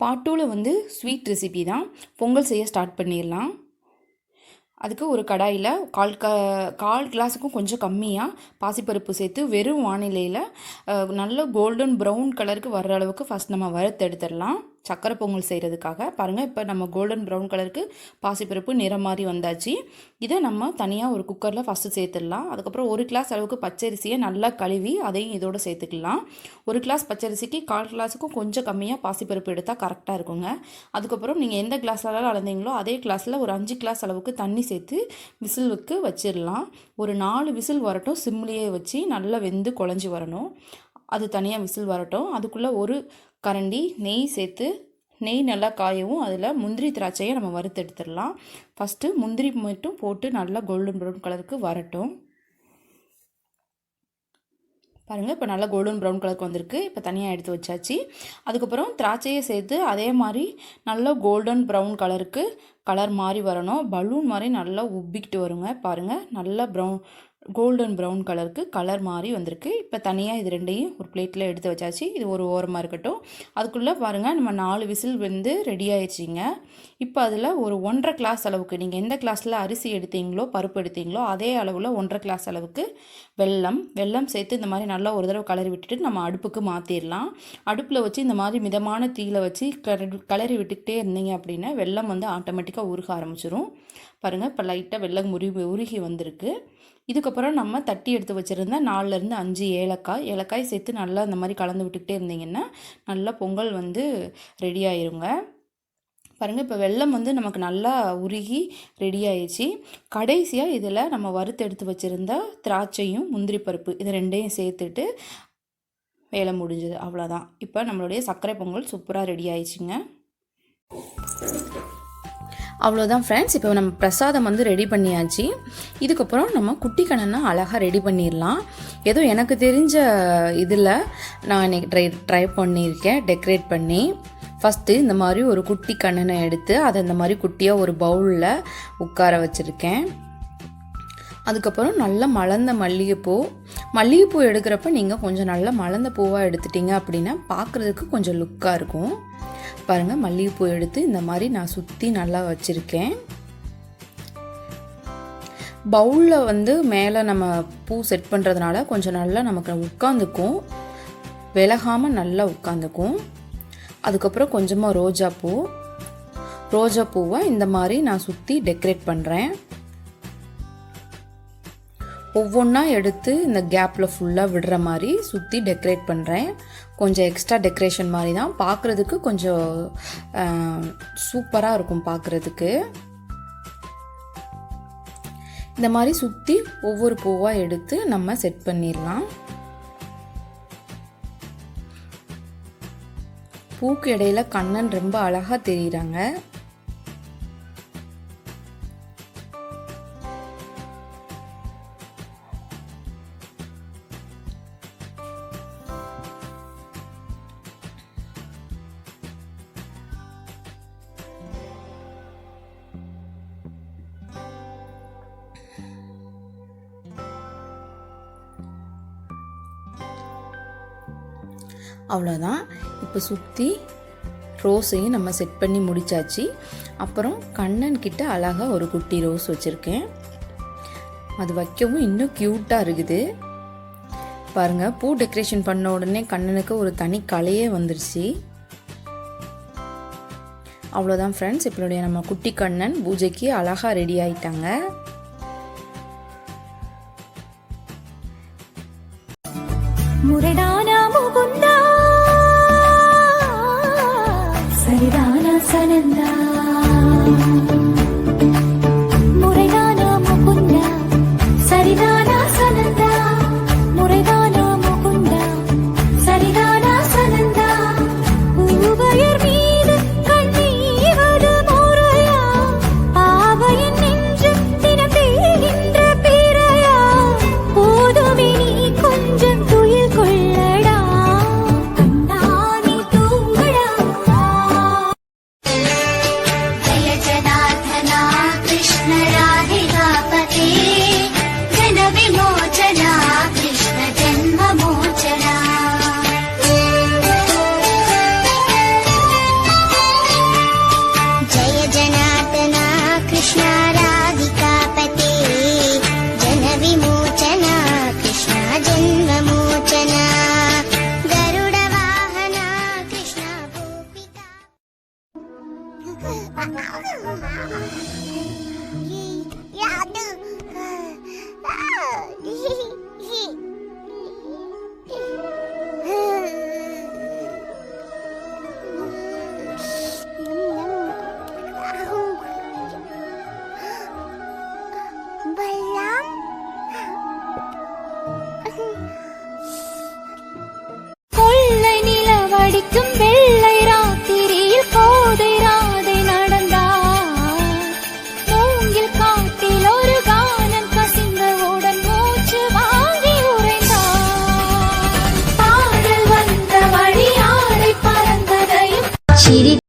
Part டூவில் வந்து sweet recipe தான். பொங்கல் செய்ய ஸ்டார்ட் பண்ணிடலாம். அதுக்கு ஒரு கடாயில் கால் க கால் கிளாஸுக்கும் கொஞ்சம் கம்மியாக பாசிப்பருப்பு சேர்த்து வெறும் வானிலையில் நல்ல கோல்டன் ப்ரௌன் கலருக்கு வர்ற அளவுக்கு ஃபஸ்ட் நம்ம வறுத்து எடுத்துடலாம். சக்கரை பொங்கல் செய்கிறதுக்காக பாருங்கள் இப்போ நம்ம கோல்டன் ப்ரௌன் கலருக்கு பாசிப்பருப்பு நிறம் மாதிரி வந்தாச்சு. இதை நம்ம தனியாக ஒரு குக்கரில் ஃபஸ்ட்டு சேர்த்துடலாம். அதுக்கப்புறம் ஒரு கிளாஸ் அளவுக்கு பச்சரிசியை நல்லா கழுவி அதையும் இதோடு சேர்த்துக்கலாம். ஒரு கிளாஸ் பச்சரிசிக்கு கால் கிளாஸுக்கும் கொஞ்சம் கம்மியாக பாசிப்பருப்பு எடுத்தால் கரெக்டாக இருக்குங்க. அதுக்கப்புறம் நீங்கள் எந்த கிளாஸால அளந்தீங்களோ அதே கிளாஸில் ஒரு அஞ்சு கிளாஸ் அளவுக்கு தண்ணி சேர்த்து விசிலுக்கு வச்சிடலாம். ஒரு நாலு விசில் வரட்டும் சிம்லேயே வச்சு நல்லா வெந்து குழஞ்சி வரணும். அது தனியாக விசில் வரட்டும். அதுக்குள்ளே ஒரு கரண்டி நெய் சேர்த்து நெய் நல்லா காயவும். அதில் முந்திரி திராட்சையை நம்ம வறுத்து எடுத்துடலாம். ஃபஸ்ட்டு முந்திரி மட்டும் போட்டு நல்லா கோல்டன் ப்ரௌன் கலருக்கு வரட்டும். பாருங்கள் இப்போ நல்லா கோல்டன் ப்ரௌன் கலருக்கு வந்திருக்கு. இப்போ தனியாக எடுத்து வச்சாச்சு. அதுக்கப்புறம் திராட்சையை சேர்த்து அதே மாதிரி நல்லா கோல்டன் ப்ரௌன் கலருக்கு கலர் மாதிரி வரணும். பலூன் மாதிரி நல்லா உப்பிக்கிட்டு வருங்க. பாருங்கள் நல்லா ப்ரௌன் கோல்டன் ப்ரௌன் கலருக்கு கலர் மாதிரி வந்திருக்கு. இப்போ தனியாக இது ரெண்டையும் ஒரு பிளேட்டில் எடுத்து வச்சாச்சு. இது ஒரு ஓரமாக இருக்கட்டும். அதுக்குள்ளே பாருங்கள் நம்ம நாலு விசில் வந்து ரெடி ஆயிடுச்சிங்க. இப்போ அதில் ஒரு ஒன்றரை கிளாஸ் அளவுக்கு நீங்கள் எந்த கிளாஸில் அரிசி எடுத்தீங்களோ பருப்பு எடுத்தீங்களோ அதே அளவில் ஒன்றரை கிளாஸ் அளவுக்கு வெல்லம் வெல்லம் சேர்த்து இந்த மாதிரி நல்லா ஒரு தடவை கலரி விட்டுட்டு நம்ம அடுப்புக்கு மாற்றிடலாம் அடுப்பில் வச்சு இந்த மாதிரி மிதமான தீயில் வச்சு கலரி கலரி விட்டுக்கிட்டே இருந்தீங்க அப்படின்னா வெல்லம் வந்து ஆட்டோமேட்டிக்காக உருக ஆரம்பிச்சிடும் பாருங்கள் இப்போ லைட்டாக வெள்ளம் உருகி உருகி வந்திருக்கு. இதுக்கு அதுக்கப்புறம் நம்ம தட்டி எடுத்து வச்சுருந்த நாலுலேருந்து அஞ்சு ஏலக்காய் ஏலக்காய் சேர்த்து நல்லா இந்த மாதிரி கலந்து விட்டுக்கிட்டே இருந்தீங்கன்னா நல்லா பொங்கல் வந்து ரெடி ஆயிருங்க. பாருங்கள் இப்போ வெல்லம் வந்து நமக்கு நல்லா உருகி ரெடி ஆயிடுச்சு. கடைசியாக இதில் நம்ம வறுத்து எடுத்து வச்சுருந்த திராட்சையும் முந்திரி பருப்பு இது ரெண்டையும் சேர்த்துட்டு வேலை முடிஞ்சது. அவ்வளோதான் இப்போ நம்மளுடைய சர்க்கரை பொங்கல் சூப்பராக ரெடி ஆயிடுச்சுங்க. அவ்வளோதான் ஃப்ரெண்ட்ஸ் இப்போ நம்ம பிரசாதம் வந்து ரெடி பண்ணியாச்சு. இதுக்கப்புறம் நம்ம குட்டி கணனை அழகாக ரெடி பண்ணிடலாம். ஏதோ எனக்கு தெரிஞ்ச இதில் நான் இன்னைக்கு ட்ரை ட்ரை பண்ணியிருக்கேன் டெக்கரேட் பண்ணி. ஃபஸ்ட்டு இந்த மாதிரி ஒரு குட்டி கண்ணனை எடுத்து அதை இந்த மாதிரி குட்டியாக ஒரு பவுலில் உட்கார வச்சுருக்கேன். அதுக்கப்புறம் நல்ல மலர்ந்த மல்லிகைப்பூ. மல்லிகைப்பூ எடுக்கிறப்ப நீங்கள் கொஞ்சம் நல்ல மலர்ந்த பூவாக எடுத்துட்டீங்க அப்படின்னா பார்க்குறதுக்கு கொஞ்சம் லுக்காக இருக்கும். பாருங்கள் மல்லிகைப்பூ எடுத்து இந்த மாதிரி நான் சுற்றி நல்லா வச்சுருக்கேன். பவுலில் வந்து மேலே நம்ம பூ செட் பண்ணுறதுனால கொஞ்சம் நல்லா நமக்கு உட்காந்துக்கும். விலகாமல் நல்லா உட்காந்துக்கும். அதுக்கப்புறம் கொஞ்சமாக ரோஜா பூ. ரோஜா பூவை இந்த மாதிரி நான் சுற்றி டெக்கரேட் பண்ணுறேன் ஒவ்வொன்றா எடுத்து இந்த கேப்பில் ஃபுல்லாக விடுற மாதிரி சுற்றி டெக்கரேட் பண்ணுறேன் கொஞ்சம் எக்ஸ்ட்ரா டெக்கரேஷன் மாதிரி தான் பார்க்குறதுக்கு கொஞ்சம் சூப்பராக இருக்கும் பார்க்குறதுக்கு இந்த மாதிரி சுற்றி ஒவ்வொரு பூவாக எடுத்து நம்ம செட் பண்ணிடலாம். பூக்கு இடையில கண்ணன் ரொம்ப அழகாக தெரியுறாங்க. அவ்வளோதான் இப்போ சுற்றி ரோஸையும் நம்ம செட் பண்ணி முடிச்சாச்சு. அப்புறம் கண்ணன் கிட்ட அழகாக ஒரு குட்டி ரோஸ் வச்சுருக்கேன். அது வைக்கவும் இன்னும் க்யூட்டாக இருக்குது. பாருங்கள் பூ டெக்கரேஷன் பண்ண உடனே கண்ணனுக்கு ஒரு தனி கலையே வந்துருச்சு. அவ்வளோதான் ஃப்ரெண்ட்ஸ் இப்பளுடைய நம்ம குட்டி கண்ணன் பூஜைக்கு அழகாக ரெடி ஆயிட்டாங்க. முரடான Thank you. Diri